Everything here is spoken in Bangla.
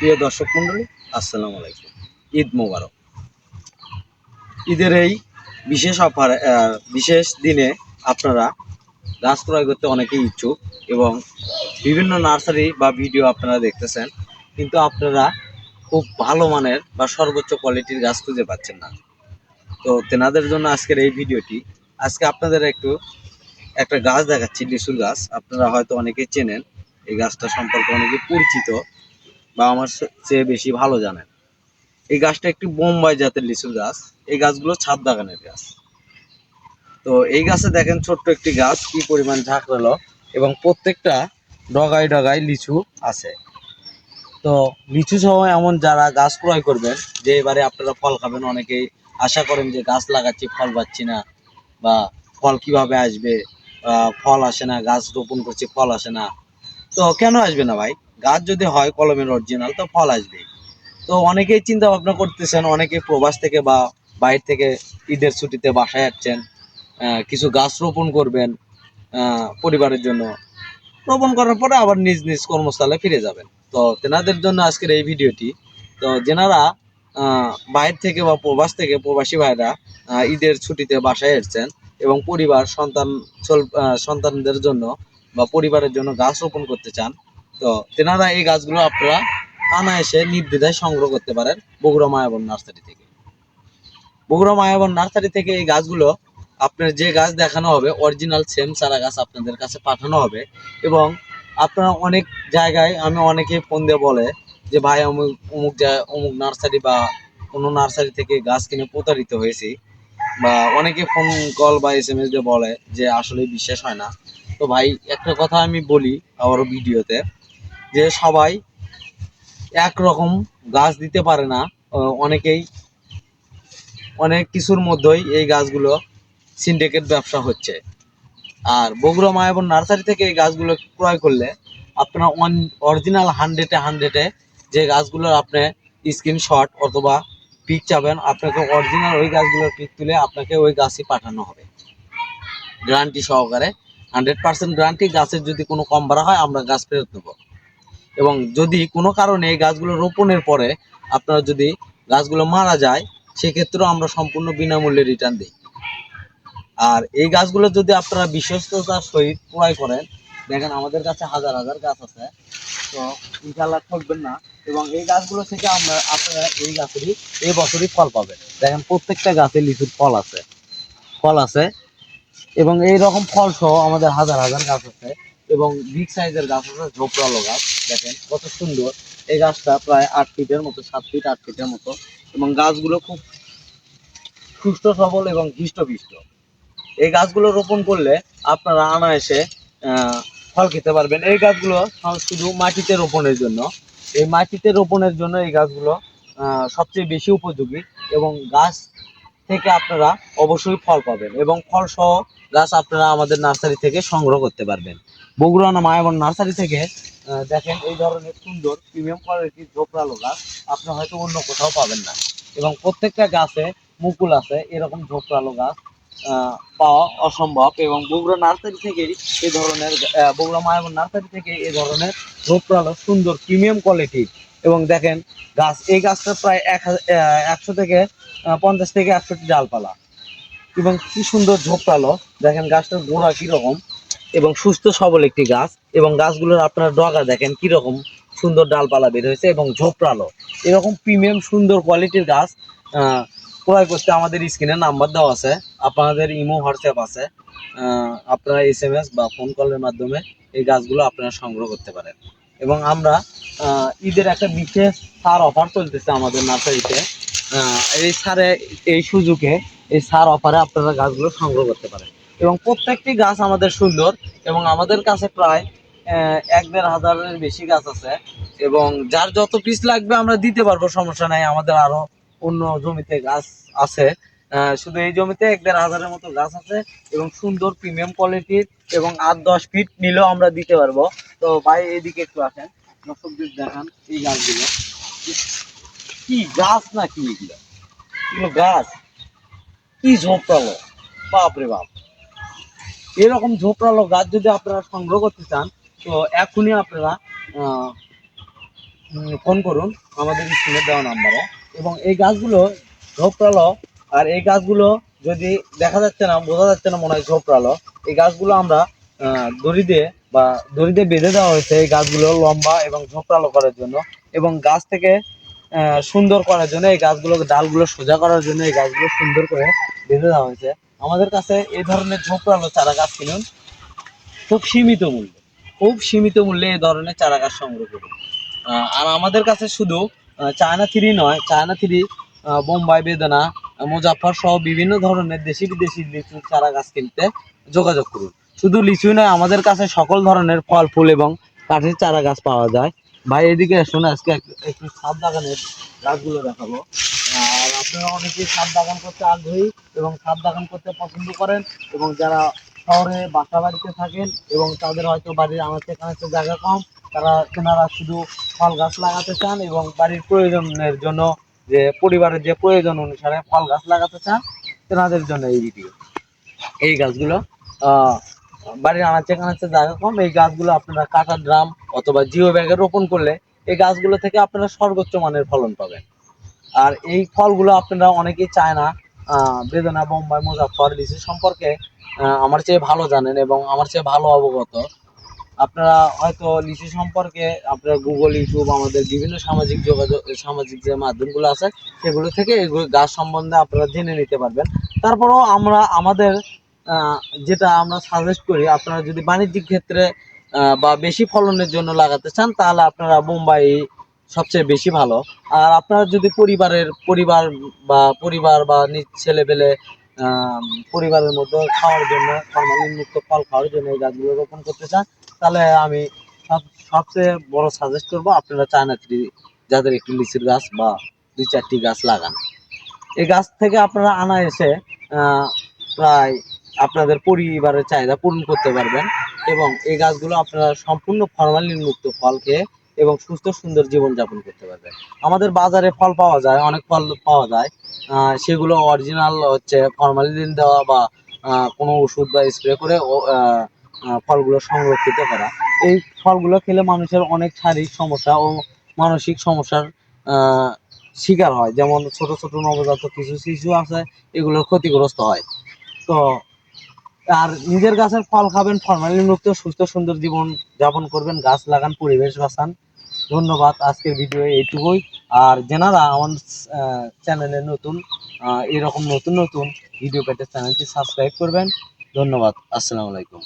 প্রিয় দর্শক মন্ডলী, আসসালামু আলাইকুম। ঈদ মোবারক। ঈদের এই বিশেষ অফার বিশেষ দিনে আপনারা গাছ ক্রয় করতে অনেকেই ইচ্ছুক এবং বিভিন্ন নার্সারি বা ভিডিও আপনারা দেখতেছেন, কিন্তু আপনারা খুব ভালো মানের বা সর্বোচ্চ কোয়ালিটির গাছ খুঁজে পাচ্ছেন না। তো তেনাদের জন্য আজকের এই ভিডিওটি, আজকে আপনাদের একটু একটা গাছ দেখাচ্ছি, লিচুর গাছ। আপনারা হয়তো অনেকেই চেনেন, এই গাছটা সম্পর্কে অনেকে পরিচিত। বা আমার চেয়ে বেশি ভালো জানেন এই গাছটা একটি বোম্বাই জাতের লিচু গাছ। এই গাছগুলো ছাদ বাগানের গাছ। তো এই গাছে দেখেন ছোট্ট একটি গাছ, কি পরিমাণ ঝাঁকড়ালো এবং প্রত্যেকটা ডগায় ডগায় লিচু আছে। তো লিচু সহ এমন যারা গাছ ক্রয় করবেন, যে এবারে আপনারা ফল খাবেন, অনেকেই আশা করেন যে গাছ লাগাচ্ছি, ফল পাচ্ছি না, বা ফল কীভাবে আসবে ফল আসে না, গাছ রোপণ করছি, ফল আসে না। তো কেন আসবে না ভাই? গাছ যদি হয় কলমের অরিজিনাল তো ফল আসবে তো অনেকেই চিন্তা ভাবনা করতেছেন, অনেকে প্রবাস থেকে বা বাইরে থেকে ঈদের ছুটিতে বাসায় যাচ্ছেন কিছু গাছ রোপণ করবেন পরিবারের জন্য। রোপণ করার পরে আবার নিজ নিজ কর্মস্থলে ফিরে যাবেন। তো তেনাদের জন্য আজকের এই ভিডিওটি, তো যেনারা বাইরে থেকে বা প্রবাস থেকে প্রবাসী ভাইরা ঈদের ছুটিতে বাসায় এসেছেন এবং পরিবার, সন্তান সন্তানদের জন্য বা পরিবারের জন্য গাছ রোপণ করতে চান তো তেনারা এই গাছগুলো আপনারা আনায়াসে নির্দ্বিধায় সংগ্রহ করতে পারেন বগুড়া মায়াবন নার্সারি থেকে। বগুড়া মায়াবন নার্সারি থেকে এই গাছগুলো আপনার যে গাছ দেখানো হবে অরিজিনাল সেম চারা গাছ আপনাদের কাছে পাঠানো হবে এবং আপনারা অনেক জায়গায় আমি অনেকে ফোন দিয়ে বলে যে, ভাই অমুক অমুক অমুক নার্সারি বা কোনো নার্সারি থেকে গাছ কিনে প্রতারিত হয়েছি। বা অনেকে ফোন কল বা এস এম এস দিয়ে বলে যে আসলে বিশ্বাস হয় না। তো ভাই, একটা কথা আমি বলি আবারও ভিডিওতে যে সবাই একরকম গাছ দিতে পারে না অনেকেই অনেক কিছুর মধ্যেই এই গাছগুলো সিন্ডিকেট ব্যবসা হচ্ছে। আর বগুড়া মায়াবন নার্সারি থেকে এই গাছগুলো ক্রয় করলে আপনার অন অরিজিনাল হান্ড্রেডে হান্ড্রেডে যে গাছগুলোর আপনি স্ক্রিনশট অথবা পিক চাবেন, আপনাকে অরিজিনাল ওই গাছগুলোর পিক তুলে আপনাকে ওই গাছই পাঠানো হবে। গ্যারান্টি সহকারে হান্ড্রেড পার্সেন্ট গ্যারান্টি গাছের যদি কোনো কম বাড়া হয়, আমরা গাছ ফেরত দেবো এবং যদি কোনো কারণে এই গাছগুলো রোপণের পরে আপনার যদি গাছগুলো মারা যায়, সেক্ষেত্রেও আমরা সম্পূর্ণ বিনামূল্যে রিটার্ন দিই। আর এই গাছগুলো যদি আপনারা বিশ্বস্ততার সহিত ক্রয় করেন, দেখেন আমাদের কাছে হাজার হাজার গাছ আছে, তো ইনশাল্লাহ ঠকবেন না। এবং এই গাছগুলো থেকে আমরা আপনারা এই গাছেরই এই বছরই ফল পাবেন। দেখেন প্রত্যেকটা গাছে লিচুর ফল আছে ফল আছে। এবং এই রকম ফল সহ আমাদের হাজার হাজার গাছ আছে। এবং বিগ সাইজের গাছ আছে, ঝোপড়ালো গাছ, দেখেন কত সুন্দর। এই গাছটা প্রায় আট ফিটের মতো, সাত ফিট, আট ফিটের মতো। এবং গাছগুলো খুব সুস্থ, সবল এবং হৃষ্টপুষ্ট। এই গাছগুলো রোপণ করলে আপনারা আনায়াসে ফল খেতে পারবেন। এই গাছগুলো শুধু মাটিতে রোপণের জন্য। এই মাটিতে রোপণের জন্য এই গাছগুলো সবচেয়ে বেশি উপযোগী এবং গাছ থেকে আপনারা অবশ্যই ফল পাবেন এবং ফল সহ গাছ আপনারা আমাদের নার্সারি থেকে সংগ্রহ করতে পারবেন। বগুড়া না মায়াবন নার্সারি থেকে দেখেন এই ধরনের সুন্দর প্রিমিয়াম কোয়ালিটির ঝোপড়ালো গাছ আপনি হয়তো অন্য কোথাও পাবেন না। এবং প্রত্যেকটা গাছে মুকুল আছে, এরকম ঝোপড়ালো গাছ পাওয়া অসম্ভব। এবং বগুড়া নার্সারি থেকে এই ধরনের বগুড়া মায়াবন নার্সারি থেকে এই ধরনের ঝোপড়ালো সুন্দর প্রিমিয়াম কোয়ালিটি এবং দেখেন গাছ, এই গাছটা প্রায় এক একশো থেকে পঞ্চাশ থেকে একশোটি ডালপালা। এবং কি সুন্দর ঝোপড়ালো দেখেন গাছটার গোড়া কীরকম। এবং সুস্থ সবল একটি গাছ। এবং গাছগুলোর আপনার ডগা দেখেন কীরকম সুন্দর ডালপালা বের হয়েছে এবং ঝোপড়ালো। এরকম প্রিমিয়াম সুন্দর কোয়ালিটির গাছ ক্রয় করতে আমাদের স্ক্রিনে নাম্বার দেওয়া আছে। আপনাদের ইমো হোয়াটসঅ্যাপ আছে। আপনারা এস এম এস বা ফোন কলের মাধ্যমে এই গাছগুলো আপনারা সংগ্রহ করতে পারেন। এবং আমরা ঈদের একটা বিশেষ সার অফার চলতেছে আমাদের নার্সারিতে। এই সারে এই সুযোগে এই সার অফারে আপনারা গাছগুলো সংগ্রহ করতে পারেন। এবং প্রত্যেকটি গাছ আমাদের সুন্দর এবং আমাদের কাছে প্রায় এক দেড় হাজারের বেশি গাছ আছে এবং যার যত পিস লাগবে আমরা দিতে পারব, সমস্যা নাই, আমাদের আরও অন্য জমিতে গাছ আছে। শুধু এই জমিতে এক দেড় হাজারের মতো গাছ আছে এবং সুন্দর প্রিমিয়াম কোয়ালিটির এবং আট দশ ফিট নিলেও আমরা দিতে পারব। তো ভাই, এদিকে একটু আসেন, দর্শকদের দেখান এই গাছগুলো। কি গাছ না কি এগুলো গাছ। কি ঝোপড়ালো বাপ রে বাপ। এরকম ঝোপড়ালো গাছ যদি আপনারা সংগ্রহ করতে চান, তো এখনই আপনারা ফোন করুন আমাদের স্ক্রিনে দেওয়া নাম্বারে। এবং এই গাছগুলো ঝোপড়ালো আর এই গাছগুলো যদি দেখা যাচ্ছে না, বোঝা যাচ্ছে না মনে হয় ঝোপড়ালো এই গাছগুলো আমরা দড়ি দিয়ে বা দড়ি দিয়ে বেঁধে দেওয়া হয়েছে এই গাছগুলো লম্বা এবং ঝোপড়ালো করার জন্য। এবং গাছ থেকে সুন্দর করার জন্য এই গাছগুলোকে ডালগুলো সোজা করার জন্য এই গাছগুলো সুন্দর করে বেঁধে দেওয়া হয়েছে। আমাদের কাছে এই ধরনের ঝোপড়ালো চারা গাছ কিনুন। খুব সীমিত মূল্যে, খুব সীমিত মূল্যে এই ধরনের চারা গাছ সংগ্রহ করুন। আর আমাদের কাছে শুধু চায়না থ্রি নয়, চায়না থ্রি বোম্বাই, বেদনা মুজাফর সহ বিভিন্ন ধরনের দেশি বিদেশি লিচু চারা গাছ কিনতে যোগাযোগ করুন। শুধু লিচুই নয়, আমাদের কাছে সকল ধরনের ফল, ফুল এবং কাঠের চারা গাছ পাওয়া যায়। ভাই, এদিকে আসুন, আজকে একটু ছাদ বাগানের গাছগুলো দেখাবো। আপনারা অনেকেই ছাদ বাগান করতে আগ্রহী এবং ছাদ বাগান করতে পছন্দ করেন এবং যারা শহরে বাসা বাড়িতে থাকেন এবং তাদের হয়তো বাড়ির আনাচে কানাচে জায়গা কম, তারা তেনারা শুধু ফল গাছ লাগাতে চান এবং বাড়ির প্রয়োজনের জন্য যে পরিবারের যে প্রয়োজন অনুসারে ফল গাছ লাগাতে চান, তেনাদের জন্য এই ভিডিও। এই গাছগুলো বাড়ির আনাচে কানাচে জায়গা কম, এই গাছগুলো আপনারা কাটা ড্রাম অথবা জিও ব্যাগে রোপণ করলে এই গাছগুলো থেকে আপনারা সর্বোচ্চ মানের ফলন পাবেন। আর এই ফলগুলো আপনারা অনেকেই চায় না বেদনা, বোম্বাই মুজাফর লিচু সম্পর্কে আমার চেয়ে ভালো জানেন এবং আমার চেয়ে ভালো অবগত। আপনারা হয়তো লিচু সম্পর্কে আপনারা গুগল ইউটিউব আমাদের বিভিন্ন সামাজিক যোগাযোগ, সামাজিক যে মাধ্যমগুলো আছে, সেগুলো থেকে এগুলো গাছ সম্বন্ধে আপনারা জেনে নিতে পারবেন। তারপরেও আমরা, আমাদের যেটা আমরা সাজেস্ট করি, আপনারা যদি বাণিজ্যিক ক্ষেত্রে বা বেশি ফলনের জন্য লাগাতে চান, তাহলে আপনারা বোম্বাই সবচেয়ে বেশি ভালো। আর আপনারা যদি পরিবারের পরিবার বা পরিবার বা নিজ ছেলে পেলে পরিবারের মধ্যে খাওয়ার জন্য ফরমালিন মুক্ত ফল খাওয়ার জন্য এই গাছগুলো রোপণ করতে চান, তাহলে আমি সব, সবচেয়ে বড় সাজেস্ট করব আপনারা চায়না ট্রি যাদের একটি লিচির গাছ বা দুই চারটি গাছ লাগান। এই গাছ থেকে আপনারা আনা এসে প্রায় আপনাদের পরিবারের চাহিদা পূরণ করতে পারবেন এবং এই গাছগুলো আপনারা সম্পূর্ণ ফরমালিন মুক্ত ফল খেয়ে এবং সুস্থ সুন্দর জীবনযাপন করতে পারবেন আমাদের বাজারে ফল পাওয়া যায়, অনেক ফল পাওয়া যায়। সেগুলো অরিজিনাল হচ্ছে ফরমালিন দেওয়া বা কোনো ওষুধ বা স্প্রে করে ফলগুলো সংরক্ষিত করা। এই ফলগুলো খেলে মানুষের অনেক শারীরিক সমস্যা ও মানসিক সমস্যার শিকার হয়। যেমন ছোট ছোট নবজাতক কিছু শিশু আছে এগুলোর ক্ষতিগ্রস্ত হয়। তো, আর নিজের গাছের ফল খাবেন ফরমালিন মুক্ত, সুস্থ, সুন্দর জীবন যাপন করবেন। গাছ লাগান, পরিবেশ বাঁচান। ধন্যবাদ আজকের ভিডিও এইটুকুই। আর যেনারা আমার চ্যানেলে নতুন এরকম নতুন নতুন ভিডিও পেতে চ্যানেলটি সাবস্ক্রাইব করবেন। ধন্যবাদ, আসসালামু আলাইকুম।